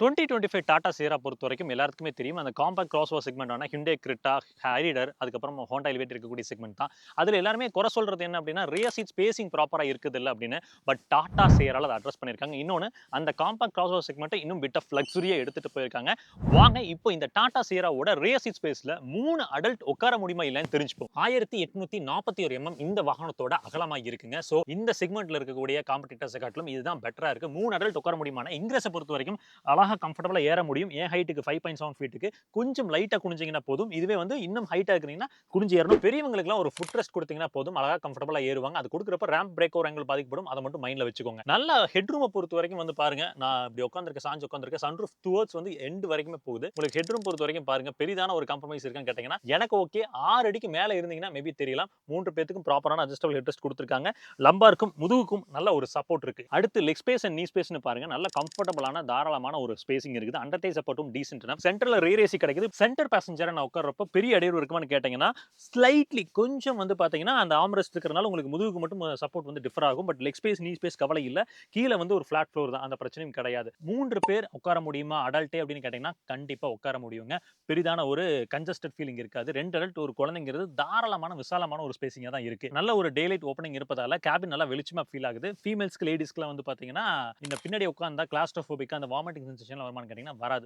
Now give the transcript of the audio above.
Twenty twenty five Tata சீரா பொறுத்த வரைக்கும் எல்லாருக்குமே தெரியும். அந்த காம்பாக்ட் கிராஸ் ஓவர் செக்மெண்டான ஹிண்டே கிரிட்டா ஹைரிடர் அதுக்கப்புறம் ஹோண்டா எலிவேட் இருக்கக்கூடிய செக்மெண்ட் தான். அதில் எல்லாருமே குறை சொல்றது என்ன அப்படின்னா ரியர் சீட் ஸ்பேசிங் ப்ராப்பராக இருக்குது இல்லை அப்படின்னு. பட் டாடா சேரால் அதை அட்ரஸ் பண்ணியிருக்காங்க. இன்னொன்று அந்த காம்பாக்ட் கிராஸ் ஓவர் செக்மெண்ட்டை இன்னும் பிட் ஆஃப் லக்ஸுரியாக எடுத்துகிட்டு போயிருக்காங்க. வாங்க இப்போ இந்த டாடா சேராவோட ரியர் சீட் ஸ்பேஸில் மூணு அடல்ட் உட்கார முடியுமா இல்லைன்னு தெரிஞ்சுப்போம். ஆயிரத்தி எட்நூத்தி நாற்பத்தி ஒரு எம்எம் இந்த வாகனத்தோட அகலமாக இருக்குங்க. ஸோ இந்த செக்மெண்ட்டில் இருக்கக்கூடிய காம்படிட்டர்ஸை காட்டிலும் இதுதான் பெட்டராக இருக்குது மூணு அடல்ட் உட்கார முடியுமான இங்கிலீஷை பொறுத்த வரைக்கும் அழகாக கம்ஃபர்டபுளாக ஏற முடியும். என் ஹைட்டுக்கு ஃபைவ் பாயிண்ட் செவன் ஃபீட்டுக்கு கொஞ்சம் லைட்டாக குனிஞ்சிங்கன்னா போதும். இதுவே வந்து இன்னும் ஹைட்டாக இருக்கிறீங்கன்னா குனிஞ்சு ஏறணும். பெரியவங்களுக்குலாம் ஒரு ஃபுட் ரெஸ்ட் கொடுத்தீங்கன்னா போதும். அழகாக கம்ஃபர்டபுளாக ஏறுவாங்க. அது கொடுக்குறப்ப ரேம்ப் பிரேக் ஓவர் ஆங்கிள் பாதிக்கப்படும். அதை மட்டும் மைண்டில் வச்சுக்கோங்க. நல்ல ஹெட்ரூமை பொறுத்த வரைக்கும் வந்து பாருங்க. நான் இப்படி உட்காந்துருக்க சாஞ்சு உட்காந்துருக்கேன் சன்ரூஃப் டுவர்ட்ஸ் வந்து எண்டு வரைக்குமே போகுது. உங்களுக்கு ஹெட்ரூம் பொறுத்த வரைக்கும் பாருங்க. பெரிதான ஒரு காம்ப்ரமைஸ் இருக்கான்னு கேட்டீங்கன்னா எனக்கு ஓகே ஆறு அடிக்கு மேலே இருந்தீங்கன்னா மேபி தெரியலாம். மூன்று பேத்துக்கும் ப்ராப்பரான அட்ஜஸ்டபிள் ஹெட்ரஸ்ட் கொடுத்துருக்காங்க. லம்பாருக்கும் முதுகுக்கும் நல்ல ஒரு சப்போர்ட் இருக்கு. அடுத்து லெக் ஸ்பேஸ் அண்ட் நீ ஸ்பேஸ்னு பாருங்க. நல்ல கம்ஃபர்டபுளான தாராளமான ஒரு ஸ்பேசிங் இருக்குது. அண்டர் டை சப்போர்ட்டும் டீசென்ட் சென்டரில் ரீர் ஏசி கிடைக்குது. சென்டர் பேசஞ்சரை நான் உட்காரப்ப பெரிய இடையூறு இருக்குமான்னு கேட்டீங்கன்னா ஸ்லைட்லி கொஞ்சம் வந்து பார்த்தீங்கன்னா அந்த ஆம்ரெஸ்ட் இருக்கிறனால உங்களுக்கு முதுகுக்கு மட்டும் சப்போர்ட் வந்து டிஃபர் ஆகும். But leg space knee space கவலை இல்லை. கீழே வந்து ஒரு ஃப்ளாட் ஃப்ளோர் தான். அந்த பிரச்சனையும் கிடையாது. மூன்று பேர் உட்கார முடியுமா? அடல்ட்டே அப்படின்னு கேட்டீங்கன்னா கண்டிப்பாக உட்கார முடியுங்க. பெரிதான ஒரு கன்ஜஸ்டட் ஃபீலிங் இருக்காது. ரெண்டு அடல்ட் ஒரு குழந்தைங்கிறது தாராளமான விசாலமான ஒரு ஸ்பேசிங்காக தான் இருக்கு. நல்ல ஒரு டேலைட் ஓப்பனிங் இருப்பதால கேபின் நல்லா வெளிச்சமாக ஃபீல் ஆகுது. ஃபீமேல்ஸ்க்கு லேடிஸ்க்குலாம் வந்து பாத்தீங்கன்னா இந்த பின்னாடி உட்காந்தா கிளாஸ்ட்ரோஃபோபிக் அந்த வாமிட்டிங் சென்சேஷன் வருமானு கேட்டிங்கன்னா வராது.